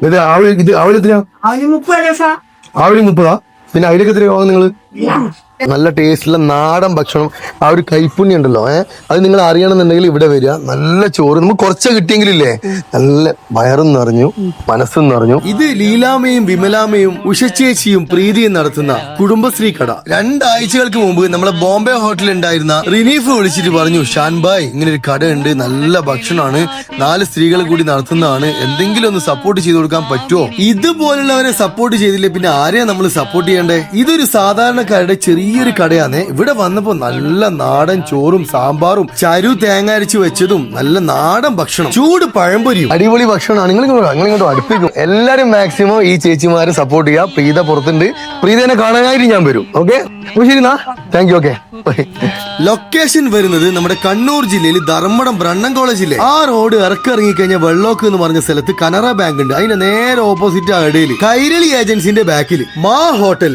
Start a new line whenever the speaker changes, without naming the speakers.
ഇത് ആവി ഇത് എത്രയാ
അവന് മുപ്പത്
പിന്നെ അതിലേക്ക് എത്രയാ നിങ്ങൾ നിങ്ങൾ? നല്ല ടേസ്റ്റുള്ള നാടൻ ഭക്ഷണം ആ ഒരു കൈപ്പുണ്യം ഉണ്ടല്ലോ ഏഹ് അത് നിങ്ങൾ അറിയണമെന്നുണ്ടെങ്കിൽ ഇവിടെ വരിക. നല്ല ചോറ് നമുക്ക് കുറച്ച് കിട്ടിയെങ്കിലില്ലേ? നല്ല വയറും നിറഞ്ഞു മനസ്സും നിറഞ്ഞു. ഇത് ലീലാമയും വിമലാമയും ഉഷച്ചേച്ചിയും പ്രീതിയും നടത്തുന്ന കുടുംബശ്രീ കട. രണ്ടാഴ്ചകൾക്ക് മുമ്പ് നമ്മളെ ബോംബെ ഹോട്ടലിൽ ഉണ്ടായിരുന്ന റിനീഫ് വിളിച്ചിട്ട് പറഞ്ഞു ഷാൻബായ് ഇങ്ങനെ ഒരു കടയുണ്ട് നല്ല ഭക്ഷണമാണ് നാല് സ്ത്രീകൾ കൂടി നടത്തുന്നതാണ് എന്തെങ്കിലും ഒന്ന് സപ്പോർട്ട് ചെയ്ത് കൊടുക്കാൻ പറ്റുമോ? ഇതുപോലുള്ളവരെ സപ്പോർട്ട് ചെയ്തില്ലേ പിന്നെ ആരെയാ നമ്മൾ സപ്പോർട്ട് ചെയ്യണ്ടേ? ഇതൊരു സാധാരണക്കാരുടെ ചെറിയൊരു കടയാണ്. ഇവിടെ വന്നപ്പോ നല്ല നാടൻ ചോറും സാമ്പാറും ചരു തേങ്ങ അരിച്ചു വെച്ചതും നല്ല നാടൻ ഭക്ഷണം. ചൂട് പഴംപൊരിയും. അടിപൊളി ഭക്ഷണമാണ്. നിങ്ങൾ നിങ്ങൾ ഇങ്ങോട്ട് അടുപ്പിക്കും എല്ലാരും മാക്സിമം ഈ ചേച്ചിമാരെ സപ്പോർട്ട് ചെയ്യുക പ്രീത പുറത്തുണ്ട്. പ്രീതനെ കാണാനായിട്ട് ഞാൻ വരും ഓക്കെ അപ്പൊ ശരി താങ്ക് യു ഓക്കെ ലൊക്കേഷൻ വരുന്നത് നമ്മുടെ കണ്ണൂർ ജില്ലയിൽ ധർമ്മടം ബ്രണ്ണൻ കോളേജിലെ ആ റോഡ് ഇറക്കിറങ്ങി കഴിഞ്ഞാൽ വെള്ളോക്ക് എന്ന് പറഞ്ഞ സ്ഥലത്ത് കനറ ബാങ്ക് ഉണ്ട്. അതിന്റെ നേരെ ഓപ്പോസിറ്റ് ആ ഇടയിൽ കൈരളി ഏജൻസിന്റെ ബാക്കിൽ മാ ഹോട്ടൽ